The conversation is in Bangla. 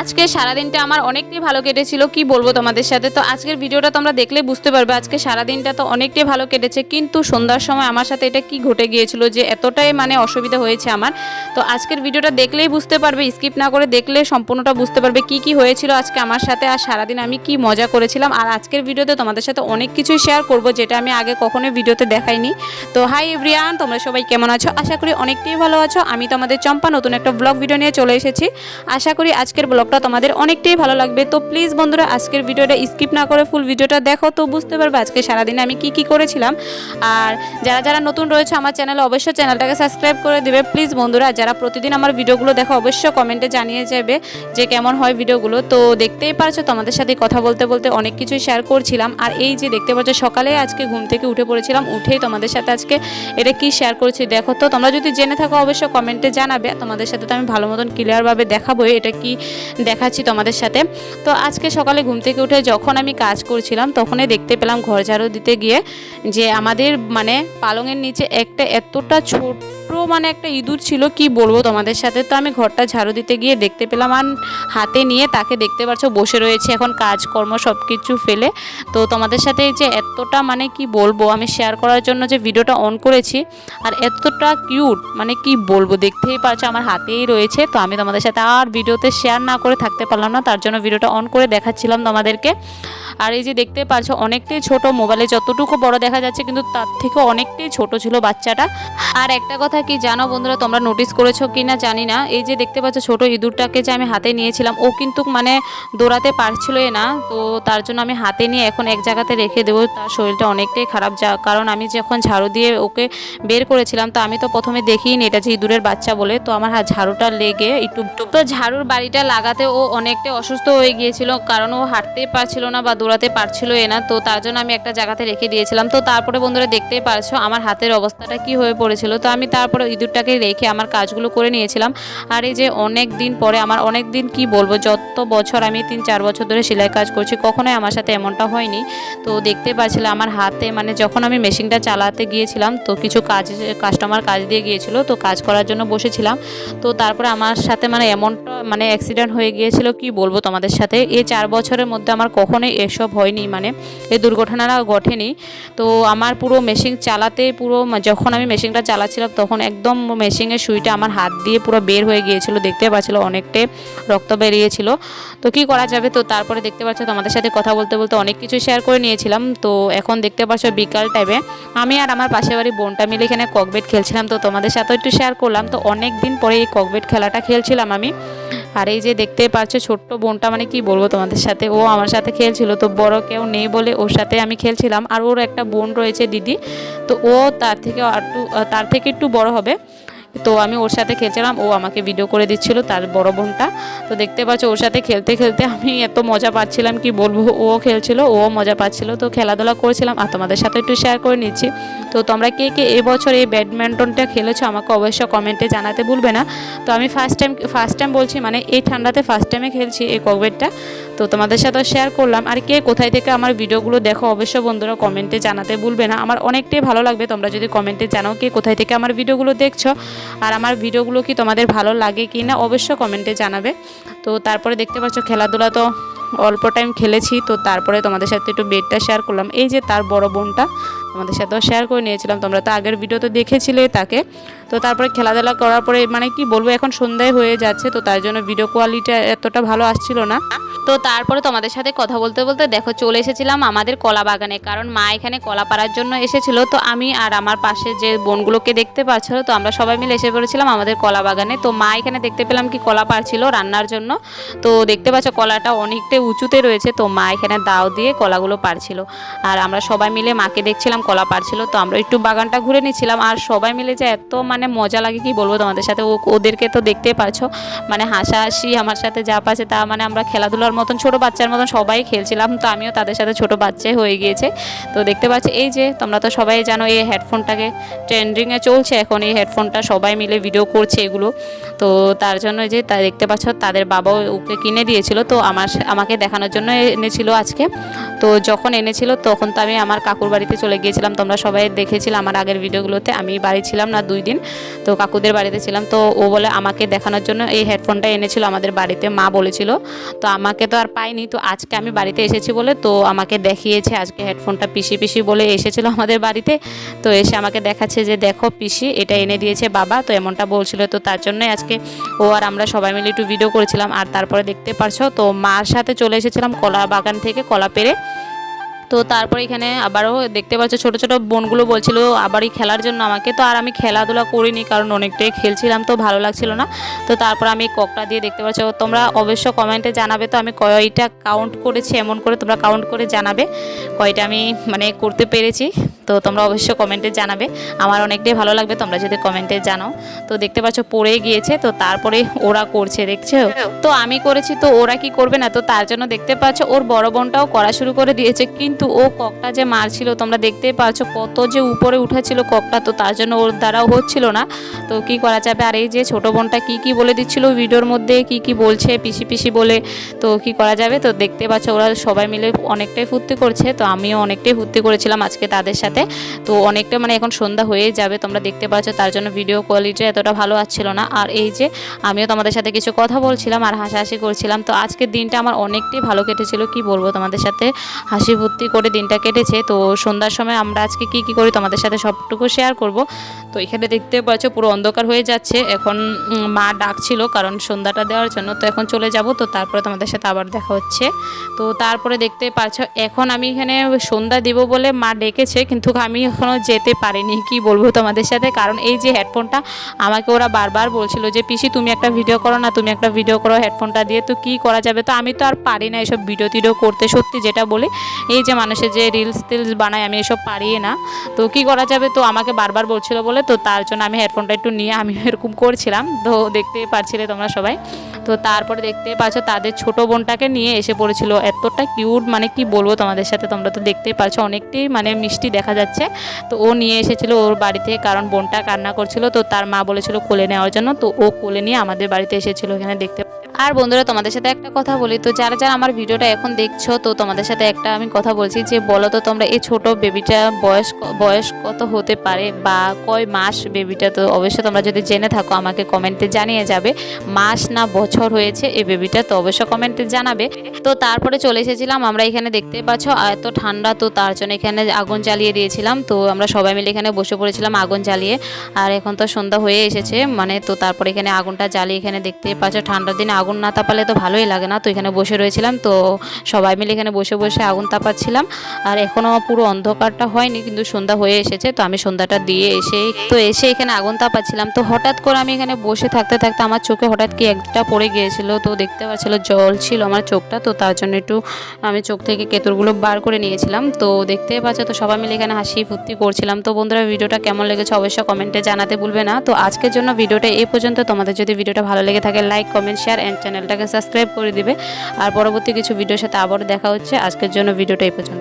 আজকে সারাদিনটা আমার অনেকটাই ভালো কেটেছিল, কি বলব তোমাদের সাথে? তো আজকের ভিডিওটা তোমরা দেখলে বুঝতে পারবে, আজকে সারাদিনটা তো অনেকটাই ভালো কেটেছে, কিন্তু সন্ধ্যার সময় আমার সাথে এটা কি ঘটে গিয়েছিল যে এতটাই মানে অসুবিধা হয়েছে আমার। তো আজকের ভিডিওটা দেখলেই বুঝতে পারবে, স্কিপ না করে দেখলে সম্পূর্ণটা বুঝতে পারবে কি কি হয়েছিল আজকে আমার সাথে আর সারাদিন আমি কি মজা করেছিলাম। আর আজকের ভিডিওতে তোমাদের সাথে অনেক কিছুই শেয়ার করব, যেটা আমি আগে কখনোই ভিডিওতে দেখাইনি। তো হাই এভরিয়ান তোমরা সবাই কেমন আছো? আশা করি অনেকটাই ভালো আছো। আমি তোমাদের চম্পা, নতুন একটা ব্লগ ভিডিও নিয়ে চলে এসেছি। আশা করি আজকের ব্লগটা তোমাদের অনেকটাই ভালো লাগবে। তো প্লিজ বন্ধুরা, আজকের ভিডিওটা স্কিপ না করে ফুল ভিডিওটা দেখো, তো বুঝতে পারবে আজকে সারাদিনে আমি কি কি করেছিলাম। আর যারা যারা নতুন রয়েছে আমার চ্যানেলে অবশ্যই চ্যানেলটাকে সাবস্ক্রাইব করে দেবে। প্লিজ বন্ধুরা, যারা প্রতিদিন আমার ভিডিওগুলো দেখো, অবশ্যই কমেন্টে জানিয়ে যাবে যে কেমন হয় ভিডিওগুলো। তো দেখতেই পারছ, তোমাদের সাথে কথা বলতে বলতে অনেক কিছুই শেয়ার করছিলাম। আর এই যে দেখতে পাচ্ছ, সকালে আজকে ঘুম থেকে উঠে পড়েছিলাম, উঠেই তোমাদের সাথে আজকে এটা কি শেয়ার করছি দেখো। তো তোমরা যদি জেনে থাকো, অবশ্যই কমেন্টে জানাবে। তোমাদের সাথে তো আমি ভালো মতন ক্লিয়ারভাবে দেখাবো এটা কি দেখাচ্ছি তোমাদের সাথে। তো আজকে সকালে ঘুম থেকে উঠে যখন আমি কাজ করছিলাম, তখনই দেখতে পেলাম ঘর ঝাড়ু দিতে গিয়ে যে আমাদের মানে পালংয়ের নিচে একটা এতটা ছোট মানে একটা ইঁদুর ছিল, কি বলব তোমাদের সাথে? তো আমি ঘরটা ঝাড়ু দিতে গিয়ে দেখতে পেলাম আর হাতে নিয়ে তাকে দেখতে পাচ্ছ, বসে রয়েছে এখন, কাজকর্ম সব কিছু ফেলে। তো তোমাদের সাথে যে এতটা মানে কি বলব, আমি শেয়ার করার জন্য যে ভিডিওটা অন করেছি, আর এতটা কিউট মানে কি বলব, দেখতেই পারছ আমার হাতেই রয়েছে। তো আমি তোমাদের সাথে আর ভিডিওতে শেয়ার না করে থাকতে পারলাম না, তার জন্য ভিডিওটা অন করে দেখাচ্ছিলাম তোমাদেরকে। আর এই যে দেখতে পারছ অনেকটাই ছোট মোবাইলে যতটুকু বড় দেখা যাচ্ছে, কিন্তু তার থেকে অনেকটাই ছোট ছিল বাচ্চাটা। আর একটা কথা কি জানো বন্ধুরা? তোমরা নোটিস করেছ কি না জানি না। এই যে দেখতে পাচ্ছ ছোট ইঁদুরটাকে যে আমি হাতে নিয়েছিলাম, ও কিন্তু মানে দৌড়াতে পারছিলই না। তো তার জন্য আমি হাতে নিয়ে এখন এক জায়গাতে রেখে দেবো। তার শরীরটা অনেকটাই খারাপ যা, কারণ আমি যখন ঝাড়ু দিয়ে ওকে বের করেছিলাম, তো আমি তো প্রথমে দেখিনি এটা যে ইঁদুরের বাচ্চা বলে। তো আমার ঝাড়ুটা লেগে একটু তো ঝাড়ুর বাড়িটা লাগাতে ও অনেকটাই অসুস্থ হয়ে গিয়েছিল, কারণ ও হাঁটতেই পারছিল না বা দৌড়াতে পারছিল না। তো তার জন্য আমি একটা জায়গাতে রেখে দিয়েছিলাম। তো তারপরে বন্ধুরা দেখতেই পারছ আমার হাতের অবস্থাটা কি হয়ে পড়েছিল। তো আমি তারপরে ইঁদুরটাকে রেখে আমার কাজগুলো করে নিয়েছিলাম। আর এই যে অনেক দিন পরে আমার অনেক দিন কি বলব, যত বছর আমি তিন চার বছর ধরে সেলাই কাজ করছি, কখনোই আমার সাথে এমনটা হয়নি। তো দেখতে পাচ্ছিলাম আমার হাতে মানে যখন আমি মেশিনটা চালাতে গিয়েছিলাম, তো কিছু কাজ কাস্টমার কাজ দিয়ে গিয়েছিল, তো কাজ করার জন্য বসেছিলাম। তো তারপরে আমার সাথে মানে এমনটা মানে অ্যাক্সিডেন্ট হয়ে গিয়েছিল, কি বলব তোমাদের সাথে? এই চার বছরের মধ্যে আমার কখনোই এসব হয়নি মানে এই দুর্ঘটনাটা ঘটেনি। তো আমার পুরো মেশিন চালাতে পুরো যখন আমি মেশিনটা চালাচ্ছিলাম, তখন একদম মেশিনের সুইটা আমার হাত দিয়ে পুরো বের হয়ে গিয়েছিল, দেখতে পাচ্ছিল অনেকটাই রক্ত বেরিয়েছিল। তো কি করা যাবে? তো তারপরে দেখতে পাচ্ছ তোমাদের সাথে কথা বলতে বলতে অনেক কিছু শেয়ার করে নিয়েছিলাম। তো এখন দেখতে পাচ্ছ বিকাল টাইমে আমি আর আমার পাশের বাড়ি বোনটা মিলে এখানে ককবেট খেলছিলাম। তো তোমাদের সাথেও একটু শেয়ার করলাম। তো অনেক দিন পরে এই ককবেট খেলাটা খেলছিলাম আমি। আর এই যে দেখতে পাচ্ছ ছোট্ট বোনটা মানে কি বলব তোমাদের সাথে? ও আমার সাথে খেলছিল, তো বড় কেউ নেই বলে ওর সাথে আমি খেলছিলাম। আর ওর একটা বোন রয়েছে দিদি, তো ও তার থেকে একটু তার থেকে একটু বড় হবে। তো আমি ওর সাথে খেলছিলাম, ও আমাকে ভিডিও করে দিচ্ছিল তার বড় বোনটা। তো দেখতে পাচ্ছ ওর সাথে খেলতে খেলতে আমি এত মজা পাচ্ছিলাম, কি বলব, ও খেলছিল, ও মজা পাচ্ছিল। তো খেলাধুলা করেছিলাম, আর তোমাদের সাথে একটু শেয়ার করে নিচ্ছি। তো তোমরা কে কে এবছর এই ব্যাডমিন্টনটা খেলেছো আমাকে অবশ্যই কমেন্টে জানাতে ভুলবে না। তো আমি ফার্স্ট টাইম ফার্স্ট টাইম বলছি মানে এই ঠান্ডাতে ফার্স্ট টাইমে খেলছি এই ককবেটটা তো তোমাদের সাথে শেয়ার করলাম। আর কে কোথায় থেকে আমার ভিডিওগুলো দেখো, অবশ্যই বন্ধুরা কমেন্টে জানাতে ভুলবে না। আমার অনেকটাই ভালো লাগবে, তোমরা যদি কমেন্টে জানাও কে কোথায় থেকে আমার ভিডিওগুলো দেখছ। আর আমার ভিডিওগুলো কি তোমাদের ভালো লাগে কি না অবশ্যই কমেন্টে জানাবে। তো তারপরে দেখতে পাচ্ছ খেলাধুলা তো অল্প টাইম খেলেছি, তো তারপরে তোমাদের সাথে একটু বেডটা শেয়ার করলাম। এই যে তার বড় বোনটা তোমাদের সাথেও শেয়ার করে নিয়েছিলাম। তোমরা তো আগের ভিডিওতে দেখেছিলে তাকে। তো তারপরে খেলাধুলা করার পরে মানে কি বলব, এখন সন্ধ্যায় হয়ে যাচ্ছে, তো তার জন্য ভিডিও কোয়ালিটি এতটা ভালো আসছিল না। তো তারপরে তোমাদের সাথে কথা বলতে বলতে দেখো, চলে এসেছিলাম আমাদের কলা বাগানে, কারণ মা এখানে কলা পাড়ার জন্য এসেছিল। তো আমি আর আমার পাশে যে বোনগুলোকে দেখতে পাচ্ছিল তো আমরা সবাই মিলে এসে পড়েছিলাম আমাদের কলা বাগানে। তো মা এখানে দেখতে পেলাম কি কলা পাড়ছিল রান্নার জন্য। তো দেখতে পাচ্ছ কলাটা অনেকটাই উঁচুতে রয়েছে, তো মা এখানে দাও দিয়ে কলাগুলো পারছিল আর আমরা সবাই মিলে মাকে দেখছিলাম কলা পারছিল তো আমরা একটু বাগানটা ঘুরে নিচ্ছিলাম আর সবাই মিলে যে এত মানে মজা লাগে, কি বলব তোমাদের সাথে? ওদেরকে তো দেখতেই পারছ। মানে হাসাহাসি আমার সাথে যা পাচ্ছে তা মানে আমরা খেলাধুলার মতন, ছোট বাচ্চার মতন সবাই খেলছিলাম। তো আমিও তাদের সাথে ছোট বাচ্চাই হয়ে গিয়েছে। তো দেখতে পাচ্ছি, এই যে তোমরা তো সবাই জানো এই হেডফোনটাকে ট্রেন্ডিংয়ে চলছে। এখন এই হেডফোনটা সবাই মিলে ভিডিও করছে এগুলো। তো তার জন্য যে তা দেখতে পাচ্ছ, তাদের বাবাও ওকে কিনে দিয়েছিল। তো আমার আমাকে দেখানোর জন্য এনেছিল আজকে। তো যখন এনেছিল, তখন তো আমি আমার কাকুর বাড়িতে চলে গিয়েছিলাম গিয়েছিলাম, তোমরা সবাই দেখেছিলে আমার আগের ভিডিওগুলোতে। আমি বাড়ি ছিলাম না দুই দিন, তো কাকুদের বাড়িতে ছিলাম। তো ও বলে আমাকে দেখানোর জন্য এই হেডফোনটা এনেছিল আমাদের বাড়িতে, মা বলেছিল। তো আমাকে তো আর পাইনি তো আজকে আমি বাড়িতে এসেছি বলে তো আমাকে দেখিয়েছে, আজকে হেডফোনটা পিসি পিসি বলে এসেছিল আমাদের বাড়িতে। তো এসে আমাকে দেখাচ্ছে যে, দেখো পিসি, এটা এনে দিয়েছে বাবা, তো এমনটা বলছিল। তো তার জন্যই আজকে ও আর আমরা সবাই মিলে একটু ভিডিও করেছিলাম। আর তারপরে দেখতে পারছ, তো মার সাথে চলে এসেছিলাম কলা বাগান থেকে, কলা পেরে তো তারপরে এখানে আবারও দেখতে পাচ্ছ ছোট ছোট বোনগুলো বলছিল, আবারই খেলার জন্য আমাকে। তো আর আমি খেলাধুলা করিনি, কারণ অনেকটাই খেলছিলাম, তো ভালো লাগছিল না। তো তারপর আমি ককটা দিয়ে দেখতে পাচ্ছ, তোমরা অবশ্য কমেন্টে জানাবে তো আমি কয়টা কাউন্ট করেছি, এমন করে তোমরা কাউন্ট করে জানাবে, কয়টা আমি মানে করতে পেরেছি। তো তোমরা অবশ্য কমেন্টে জানাবে, আমার অনেকটাই ভালো লাগবে, তোমরা যদি কমেন্টে জানাও। তো দেখতে পাচ্ছ পড়ে গিয়েছে, তো তারপরে ওরা করছে, দেখছ? তো আমি করেছি, তো ওরা কি করবে না? তো তার জন্য দেখতে পাচ্ছ, ওর বড় বোনটাও করা শুরু করে দিয়েছে, কিন্তু ও ককটা যে মারছিল, তোমরা দেখতেই পাচ্ছ কত যে উপরে উঠেছিল ককটা, তো তার জন্য ওর দ্বারাও হচ্ছিল না। তো কি করা যাবে? আর এই যে ছোট বোনটা কি কি বলে দিচ্ছিল ভিডিওর মধ্যে, কি কি বলছে, পিসি পিসি বলে, তো কি করা যাবে? তো দেখতে পাচ্ছ ওরা সবাই মিলে অনেকটাই ফুর্তি করছে, তো আমিও অনেকটাই ফুর্তি করেছিলাম আজকে তাদের সাথে। তো অনেকটা মানে এখন সন্ধ্যা হয়ে যাবে, তোমরা দেখতে পাচ্ছ তার জন্য ভিডিও কোয়ালিটি এতটা ভালো আসছিল না। আর এই যে আমিও তোমাদের সাথে কিছু কথা বলছিলাম আর হাসাহাসি করছিলাম, তো আজকের দিনটা আমার অনেকটাই ভালো কেটেছিল, কি বলব তোমাদের সাথে? হাসি ফুর্তি করে দিনটা কেটেছে। তো সন্ধ্যার সময় আমরা আজকে কি কি করি তোমাদের সাথে সবটুকু শেয়ার করব। তো এখানে দেখতে পাচ্ছ পুরো অন্ধকার হয়ে যাচ্ছে। এখন মা ডাকছিল কারণ সন্ধ্যাটা দেওয়ার জন্য। তো এখন চলে যাব। তো তারপরে তোমাদের সাথে আবার দেখা হচ্ছে। তো তারপরে দেখতে পাচ্ছ, এখন আমি এখানে সন্ধ্যা দিব বলে মা ডেকেছে, কিন্তু আমি এখনও যেতে পারিনি। কি বলব তোমাদের সাথে? কারণ এই যে হেডফোনটা আমাকে ওরা বারবার বলছিল যে, পিসি, তুমি একটা ভিডিও করো না, তুমি একটা ভিডিও করো হেডফোনটা দিয়ে। তো কি করা যাবে? তো আমি তো আর পারি না এসব ভিডিও টিডিও করতে, সত্যি যেটা বলি। এই যে মানুষের যে রিলস টিলস বানায়, আমি এসব পারি না। তো কি করা যাবে? তো আমাকে বারবার বলছিল বলে, তো তার জন্য আমি হেডফোনটা একটু নিয়ে আমি এরকম করছিলাম। তো দেখতেই পারছিলে তোমরা সবাই। তো তারপরে দেখতে পাচ্ছ, তাদের ছোট বোনটাকে নিয়ে এসে পড়েছিল। এতটা কিউট মানে কি বলব তোমাদের সাথে? তোমরা তো দেখতেই পাচ্ছ অনেকটাই মানে মিষ্টি দেখা যাচ্ছে। তো ও নিয়ে এসেছিল ওর বাড়িতে কারণ বোনটা কান্না করছিল। তো তার মা বলেছিল কোলে নেওয়ার জন্য। তো ও কোলে নিয়ে আমাদের বাড়িতে এসেছিল, এখানে দেখতে আর বন্ধুরা, তোমাদের সাথে একটা কথা বলি। তো যারা যারা আমার ভিডিওটা এখন দেখছ, তো তোমাদের সাথে একটা আমি কথা বলছি যে, বলো তো তোমরা এই ছোট বেবিটা বয়স বয়স কত হতে পারে বা কয় মাস বেবিটা তো অবশ্যই তোমরা যদি জেনে থাকো, আমাকে কমেন্টে জানিয়ে যাবে। মাস না বছর হয়েছে এই বেবিটা তো অবশ্যই কমেন্টে জানাবে। তো তারপরে চলে এসেছিলাম, আমরা এখানে দেখতে পাচ্ছ, এত ঠান্ডা, তো তার জন্য এখানে আগুন জ্বালিয়ে দিয়েছিলাম। তো আমরা সবাই মিলে এখানে বসে পড়েছিলাম আগুন জ্বালিয়ে। আর এখন তো সন্ধ্যা হয়ে এসেছে মানে তো তারপরে এখানে আগুনটা জ্বালিয়ে এখানে দেখতে পাচ্ছ, ঠান্ডার দিনে আগুন না তাপালে তো ভালোই লাগে না। তো এখানে বসে রয়েছিলাম, তো সবাই মিলে এখানে বসে বসে আগুন তাপাচ্ছিলাম। আর এখনও পুরো অন্ধকারটা হয়নি, কিন্তু সন্ধ্যা হয়ে এসেছে, তো আমি সন্ধ্যাটা দিয়ে এসে, তো এসে এখানে আগুন তাপাচ্ছিলাম। তো হঠাৎ করে আমি এখানে বসে থাকতে থাকতে আমার চোখে হঠাৎ কি একটা পড়ে গিয়েছিল, তো দেখতে পাচ্ছিল জল ছিল আমার চোখটা, তো তার জন্য একটু আমি চোখ থেকে কেতুরগুলো বার করে নিয়েছিলাম। তো দেখতেই পাচ্ছ, তো সবাই মিলে এখানে হাসি ফুর্তি করছিলাম। তো বন্ধুরা, ভিডিওটা কেমন লেগেছে অবশ্যই কমেন্টে জানাতে ভুলবে না। তো আজকের জন্য ভিডিওটা এই পর্যন্ত। তোমাদের যদি ভিডিওটা ভালো লেগে থাকে, লাইক, কমেন্ট শেয়ার অ্যান্ড চ্যানেলটাকে সাবস্ক্রাইব করে দিবে। আর পরবর্তী কিছু ভিডিওর সাথে আবারও দেখা হচ্ছে। আজকের জন্য ভিডিওটা এই পর্যন্ত।